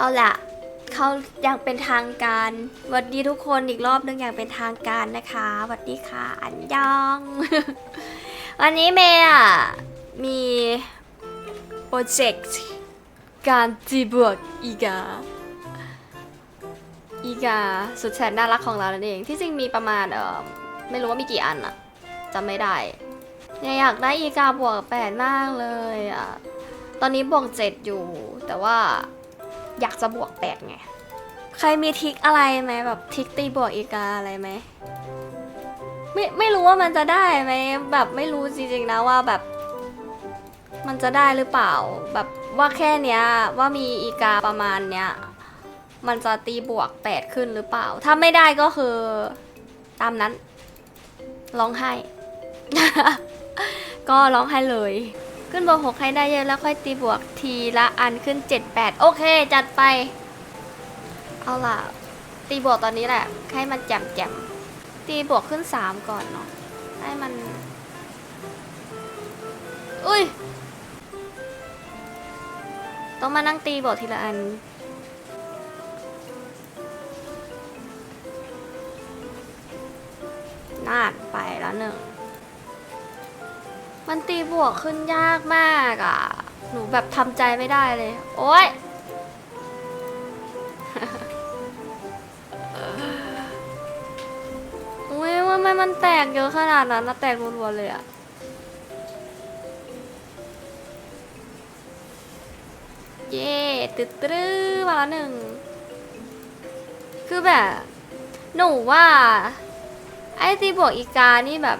เอาละเขาอย่างเป็นทางการสวัสดีทุกคนอีกรอบนึงอย่างเป็นทางการนะคะสวัสดีค่ะ อันยอง วันนี้เมย์อะมีโปรเจกต์การจีบวกอีกาอีกาสุดแสนน่ารักของเรานั่นเอง ที่จริงมีประมาณเออไม่รู้ว่ามีกี่อันอะจำไม่ได้เนี่ยอยากได้อีกาบวกแปดมากเลยอะตอนนี้บวกเจ็ดอยู่ แต่ว่า อยากจะบวกแปดไง ใครมีทริกอะไรไหมแบบทริกตีบวกอีกาอะไรไหมไม่ไม่รู้ว่ามันจะได้ไหมแบบไม่รู้จริงๆนะว่าแบบ มันจะได้หรือเปล่า แบบว่าแค่เนี้ยว่ามีอีกาประมาณเนี้ยมันจะตีบวก8ขึ้นหรือเปล่า ถ้าไม่ได้ก็คือ ตามนั้นร้องไห้ ก็ร้องไห้เลย ขึ้นบวก6ให้ได้เยอะแล้วค่อยตีบวกทีละอันขึ้น 7 8 โอเค จัดไป เอาล่ะ ตีบวกตอนนี้แหละ ให้มันแจ่มแจ่มตีบวกขึ้น 3 ก่อนเนาะให้มัน อุ้ย ต้องมานั่งตีบวกทีละอันนาดไปแล้วหนึ่ง มันตีบวกขึ้นยากมากอะ หนูแบบทำใจไม่ได้เลย โอ๊ยอุ้ยว่ามันมันแตกเยอะขนาดนั้นนะแตกรัวๆเลยอะเย่ตึ๊ดตื้อมาแล้วหนึ่ง คือแบบ หนูว่า ไอ้ตีบวกอีกานี่แบบ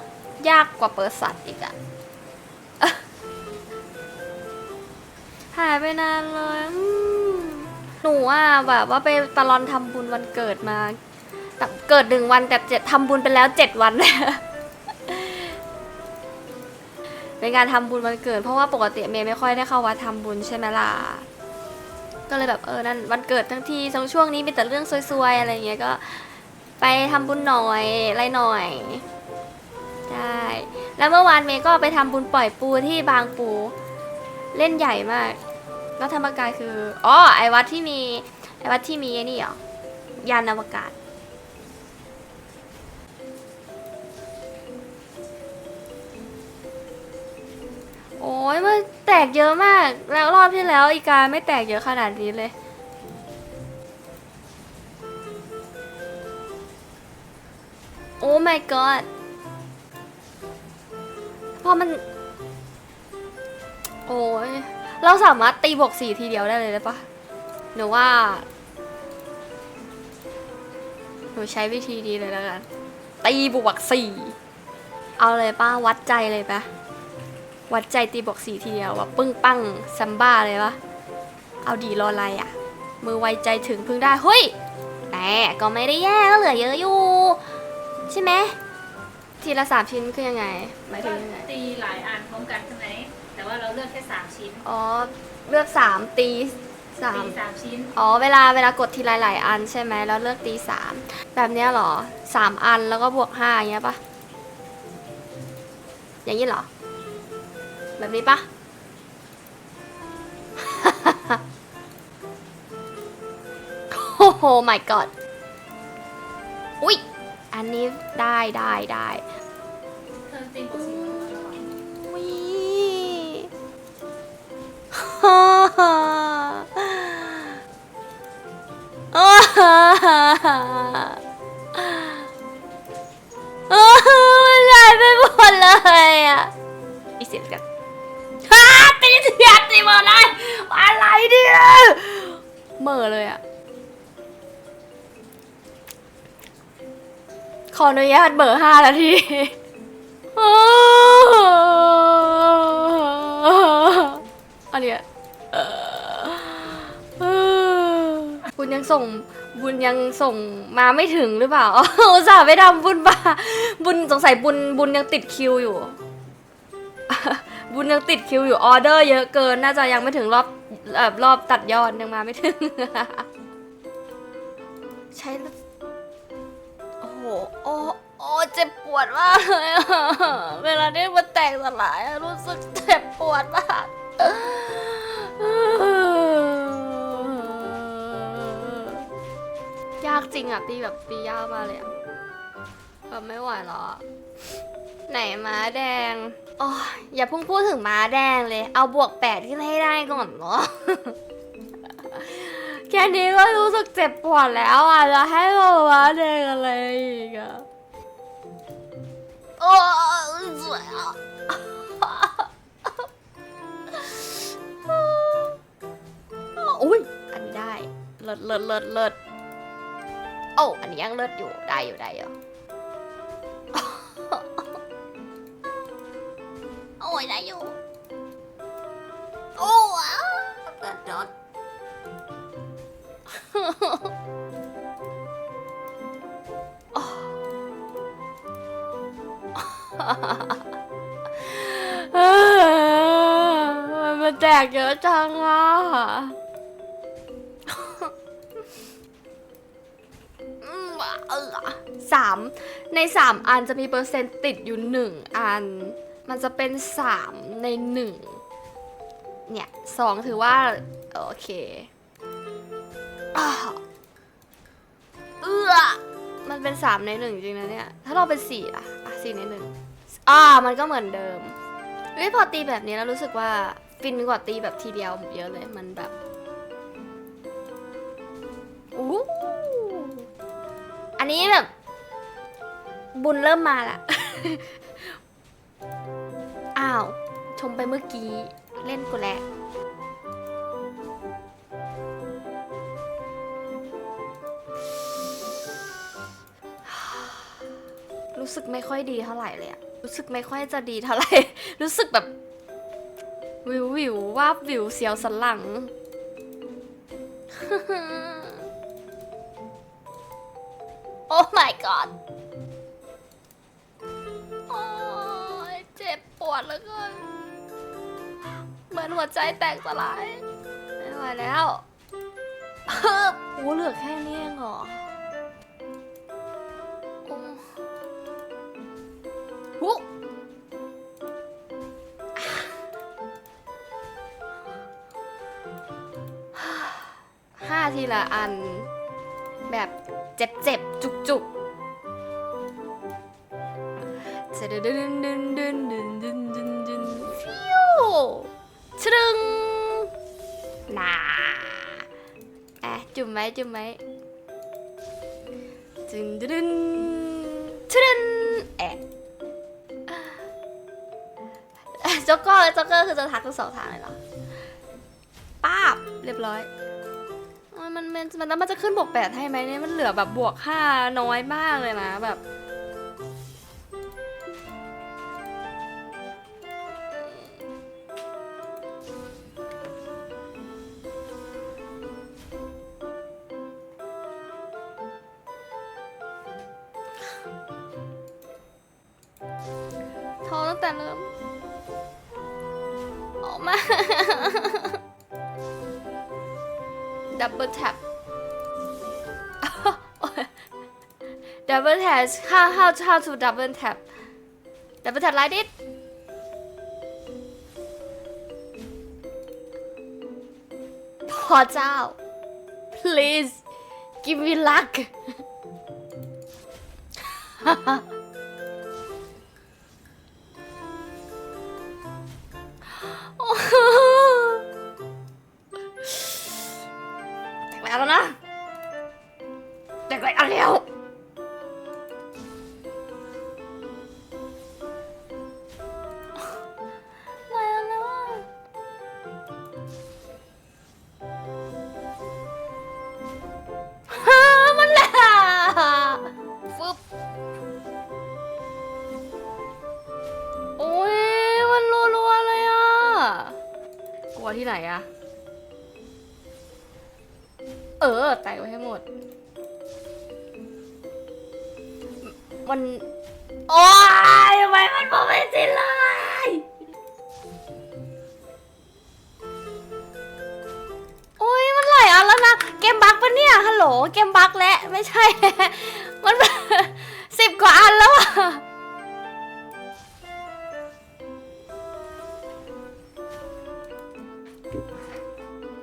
ยากกว่าเปิดสัตว์อีกอะ หายไปนานเลยอืมหนูว่าแบบว่าไปตลอนทำบุญวันเกิดมาแต่เกิดหนึ่งวันแต่เจ็ดทำบุญไปแล้วเจ็ดวัน เป็นการทำบุญวันเกิด เพราะว่าปกติเมย์ไม่ค่อยได้เข้าวัดทำบุญใช่ไหมล่ะ ก็เลยแบบเออนั่นวันเกิดทั้งทีทั้งช่วงนี้มีแต่เรื่องซวยๆอะไรอย่างเงี้ยก็ ไปทำบุญหน่อยอะไรหน่อย ใช่แล้วเมื่อวานเมย์ก็ไปทำบุญปล่อยปูที่บางปู เล่นใหญ่มาก วัดธรรมกายคืออ๋อไอวัดที่มีไอวัดที่มีไอ้นี่เหรอยานอวกาศ โอ้ยมันแตกเยอะมาก แล้วรอบที่แล้วอีกาไม่แตกเยอะขนาดนี้เลยโอ้ my god พอมัน โอ้ย เราสามารถตีบวกสี่ทีเดียวได้เลยได้ปะหนูว่า หนูใช้วิธีดีเลยแล้วกันตีบวกสี่เอาเลยป้าวัดใจเลยปะวัดใจตีบวกสี่ทีเดียวแบบปึ้งปังซัมบ้าเลยปะเอาดีรออะไรอะมือไวใจถึงพึ่งได้เฮ้ยแต่ก็ไม่ได้แย่ก็เหลือเยอะอยู่ ใช่ไหมทีละสามชิ้นคือยังไงหมายถึงยังไงตีหลายอันพร้อมกันใช่ไหม ว่าเราเลือกแค่สามชิ้นอ๋อเลือกสามตีสาตีมสามชิ้น อ๋อเวลาเวลากดทีหลายๆอันใช่ไหมแล้วเลือกตีสามแบบเนี้ยเหรอสามอันแล้วก็บวกห้าอย่างเงี้ยปะอย่างนี้เหรอ แบบนี้ปะโอ้โห my god อุ๊ยอันนี้ได้ได้ได้เธอ ฮ่าฮ่าฮ่าฮ่าฮ่ามันหายไปหมดเลยอะอีเสียงกันฮ่าตีเสียงตีหมดเลยอะไรเนี่ยเหม่อเลยอะ ขออนุญาตเบอร์ห้านาทีอันเนี้ย ญยังส่งบุญยังส่งมาไม่ถึงหรือเปล่าอุตส่าห์ไปทำบุญมาบุญสงสัยบุญบุญยังติดคิวอยู่ บุญยังติดคิวอยู่ออเดอร์เยอะเกิน น่าจะยังไม่ถึงรอบรอบตัดยอดยังมาไม่ถึง ใช้โอ้โหโอ้โอ้เจ็บปวดมากเลยเวลาที่มันแตกสลายรู้สึกเจ็บปวดมากากจริงอะตีแบบตียากมากเลยอะแบบไม่ไหวแล้วอไหนม้าแดงอ้ยอย่าเพิ่งพูดถึงม้าแดงเลย เอาบวกแปดขึ้นให้ได้ก่อนเนาะแค่นี้ก็รู้สึกเจ็บปวดแล้วอะจะให้เราม้าแดงอะไรอีกอะโอ้ยสวยอะอุ้ยอันนี้ได้ เลิศเลิศเลิศเลิศ โอ้อันนี้ยังเลิศอยู่ได้อยู่ได้อยู่โอ้ยได้อยู่ โอ้ว้าวเลิศเลิศโอ้เอ้อมันมาแตกเยอะจังอะ 3 ใน 3 อันจะมีเปอร์เซ็นต์ติดอยู่ 1 อัน มันจะเป็น 3 ใน 1 เนี่ยสองถือว่า โอเคเออมันเป็น 3 ใน 1 จริงนะเนี่ย ถ้าเราเป็น 4 อะอะ4ใน 1 อ่า มันก็เหมือนเดิมเฮ้ยพอตีแบบนี้แล้วรู้สึกว่าฟินกว่าตีแบบทีเดียวเยอะเลยมันแบบอู้อันนี้แบบ บุญเริ่มมาละ อ้าว ชมไปเมื่อกี้ เล่นกูแหละรู้สึกไม่ค่อยดีเท่าไหร่เลยอะรู้สึกไม่ค่อยจะดีเท่าไหร่ รู้สึกแบบ วิววิววาบวิวเสียวสันหลัง โอ้ my god วดเหลือเกินเหมือนหัวใจแตกสลาย ไม่ไหวแล้วเฮ้อโอ้เหลือแค่นี้เองเหรอโอ้ห้าทีละอัน แบบเจ็บเจ็บจุกจุ กจะดึนดึนดึนดึนดึนดึนดึนดึนฟิวชรึงน่าอะจุ่มไหมจุ่มไหมจึงดึนชรึนแอะจ็อกเกอร์จ็อกเกอร์คือจะทักทั้งสองทางเลยเหรอป้าบเรียบร้อยมันมันมันมันแล้วมันจะขึ้นบวกแปดให้ไหมเนี่ยมันเหลือแบบบวกห้าน้อยมากเลยนะแบบ ดับเบิลแท็บดับเบิลแท็บ how how how to double tap double tap like this พอเจ้า please give me luck Tao 留 มัน โอ้ยทำไมมันบอกไม่สิ้นเลยโอ้ยมันหลายอันแล้วนะ เกมบั๊กปะเนี่ย ฮัลโหล เกมบั๊กและไม่ใช่ มันสิบกว่าอันแล้วอะ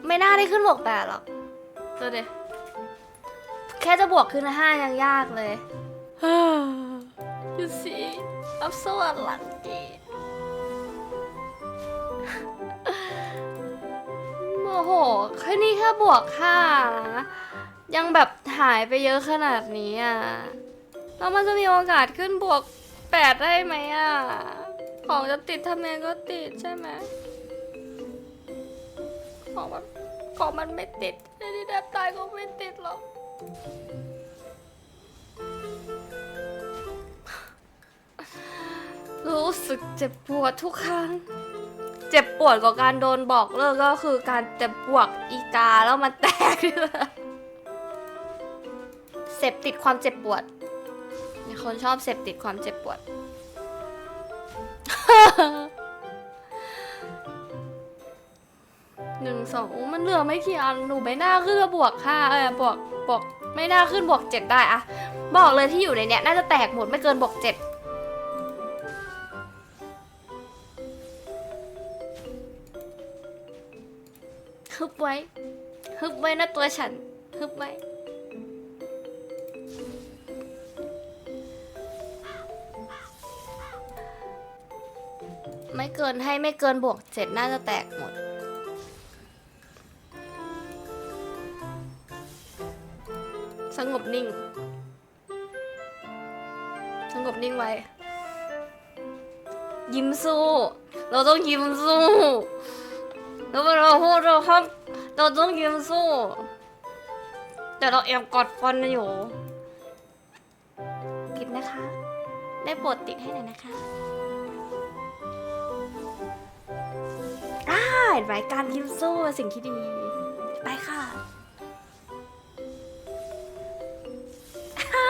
ไม่น่าได้ขึ้นบวกแปดหรอกดูดิแค่จะบวกขึ้นห้ายังยากเลย you see I'm so unlucky โอ้โหแค่นี้แค่บวกห้านะยังแบบหายไปเยอะขนาดนี้อะแล้วมันจะมีโอกาสขึ้นบวกแปดได้ไหมอะ ของจะติดทำไงก็ติดใช่ไหมของมันของมันไม่ติดไอ้ที่แดบตายก็ไม่ติดหรอก สึกเจ็บปวดทุกครั้ง เจ็บปวดกว่าการโดนบอกเลิกก็คือการเจ็บปวดอีกาแล้วมันแตกเละเสพติดความเจ็บปวด มีคนชอบเสพติดความเจ็บปวด หนึ่งสองมันเหลือไม่กี่อันหนูไม่น่าขึ้นบวกห้าเออบวกบวกไม่น่าขึ้นบวกเจ็ดได้อะบอกเลยที่อยู่ในเนี้ยน่าจะแตกหมดไม่เกินบวกเจ็ด ฮึบไว้ ฮึบไว้นะตัวฉัน ฮึบไว้ ไม่เกินให้ไม่เกินบวกเจ็ดน่าจะแตกหมดสงบนิ่ง สงบนิ่งไว้ ยิ้มสู้ เราต้องยิ้มสู้ เราต้องยิ้มสู้ แต่เราแอบกอดฟันอยู่ติดนะคะ ได้โปรดติดให้หน่อยนะคะอ่าเห็นไหมการยิ้มสู้สิ่งที่ดี ไปค่ะอ่า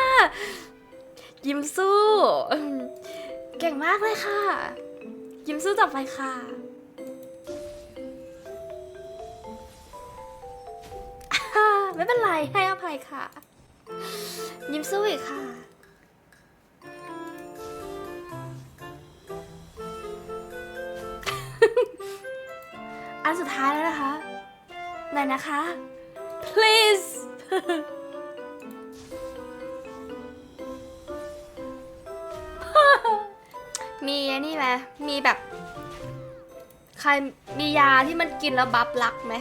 ยิ้มสู้ เก่งมากเลยค่ะ ยิ้มสู้ต่อไปค่ะ ไม่เป็นไร ให้อภัยค่ะ ยิ้มสู้อีกค่ะ อันสุดท้ายแล้วนะคะไหนนะคะ please มีนี่ไหมมีแบบ ใครมียาที่มันกินแล้วบัฟรักไหม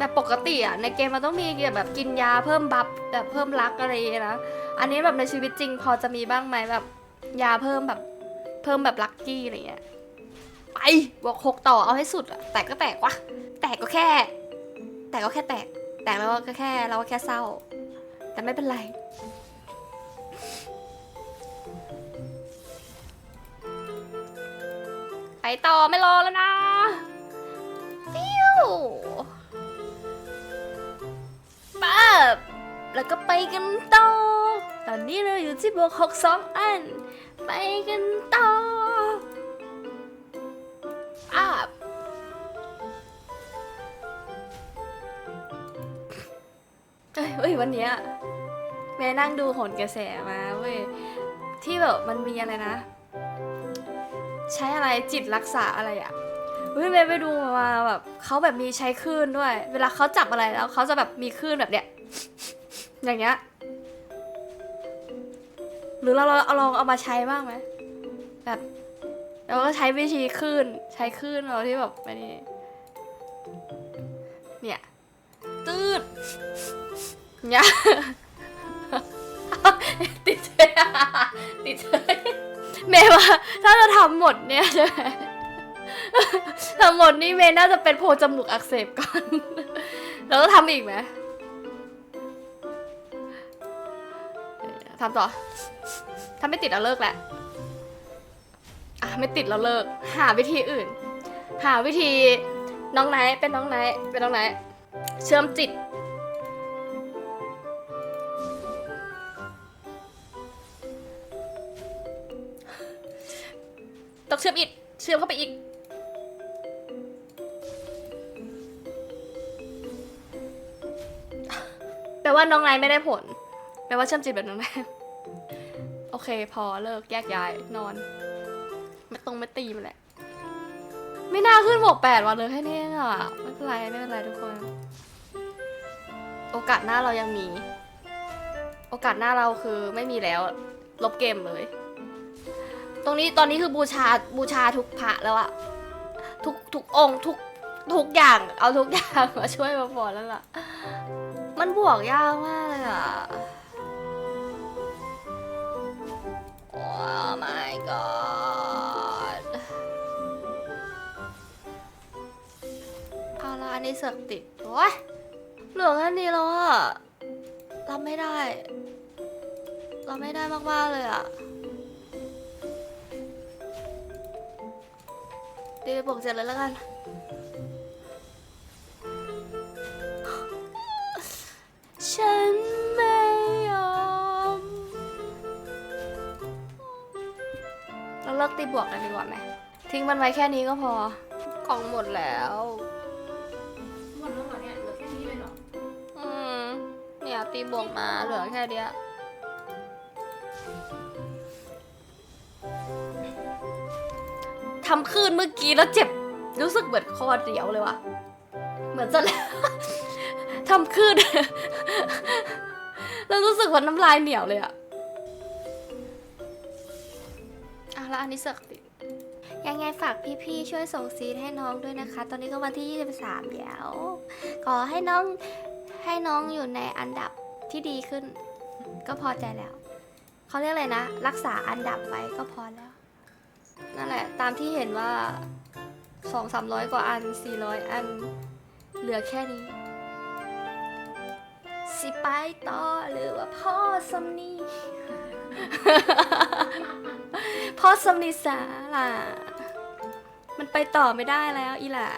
แบบปกติอะในเกมมันต้องมีแบบกินยาเพิ่มบัฟแบบเพิ่มรักอะไรนะอันนี้แบบในชีวิตจริงพอจะมีบ้างไหมแบบยาเพิ่มแบบเพิ่มแบบลักกี้อะไรเงี้ยไปบวกหกต่อเอาให้สุดอะแตกก็แตกวะแตกก็แค่ แตกก็แค่แตก แตกแล้วก็แค่เราก็แค่เศร้า แต่ไม่เป็นไร ไปต่อไม่รอแล้วนะฟิว แล้วก็ไปกันต่อ ตอนนี้เราอยู่ที่บวกหกสองอัน ไปกันต่ออับเอ้ยเอ้ยวันเนี้ยแม่นั่งดูโหนกระแสมาเว้ย ที่แบบมันมีอะไรนะ ใช้อะไรจิตรักษาอะไรอะ่ะเฮ้ยแม่ไปดูมาแบบเขาแบบมีใช้คลื่นด้วย เวลาเขาจับอะไรแล้วเขาจะแบบมีคลื่นแบบเนี้ย อย่างเงี้ย หรือเราเราเอาลองเอามาใช้บ้างไหมแบบเราก็ใช้วิธีคลื่นใช้คลื่นเราที่แบบอันนี้เนี่ยตืดเนี่ยติดเชื้อติดเชื้อเมย์ว่าถ้าจะทำหมดเนี่ยใช่ไหมทำหมดนี่เมย์น่าจะเป็นโพจมูกอักเสบก่อนแล้วก็ทำอีกไหม ทำต่อ ถ้าไม่ติดเราเลิกแหละอะไม่ติดเราเลิก หาวิธีอื่น หาวิธีน้องไนท์เป็นน้องไนท์เป็นน้องไนท์เชื่อมจิต ต้องเชื่อมอีก เชื่อมเข้าไปอีก แปลว่าน้องไนท์ไม่ได้ผล แปลว่าเชื่อมจิตแบบน้องไนท์โอเค พอเลิกแยกย้ายนอนไม่ตรงไม่ตีมันแหละ ไม่น่าขึ้นบวกแปดวันเลยแค่นี้เองอะไม่เป็นไรไม่เป็นไรทุกคน โอกาสหน้าเรายังมี โอกาสหน้าเราคือไม่มีแล้ว ลบเกมเลย ตรงนี้ตอนนี้คือบูชาบูชาทุกพระแล้วอะทุกทุกองค์ทุกทุกอย่างเอาทุกอย่างมาช่วยมาฟอแล้วล่ะ มันบวกยากมากเลยอะ โอ้ my god เอาละอันนี้เสือกติดโอ้ยเหลือแค่นี้แล้วอะรับไม่ได้รับไม่ได้มากๆเลยอะตีไปบวกเจ็ดเลยแล้วกัน ฉัน เราเลิกตีบวกกันดีกว่าไหมทิ้งมันไว้แค่นี้ก็พอกล่องหมดแล้ว หมดแล้วเหรอเนี่ยเหลือแค่นี้เลยเหรออืมเนี่ยตีบวกมาเหลือแค่เนี้ยทำคืนเมื่อกี้แล้วเจ็บรู้สึกเหมือนคอเดียวเลยวะเหมือนจะทำคืนแล้วรู้สึกว่าน้ำลายเหนียวเลยอะ แล้วอันนี้เสือกติดยังไงฝากพี่ๆช่วยส่งซีดให้น้องด้วยนะคะ ตอนนี้ก็วันที่ 23 แล้ว ขอให้น้องให้น้องอยู่ในอันดับที่ดีขึ้น ก็พอใจแล้ว เขาเรียกอะไรนะ รักษาอันดับไว้ก็พอแล้ว นั่นแหละ ตามที่เห็นว่าสองสามร้อยกว่าอันสี่ร้อยอัน เหลือแค่นี้ สิไปต่อหรือว่าพ่อสำนี พ่อสมนิสาล่ะ มันไปต่อไม่ได้แล้วอีหล่ะ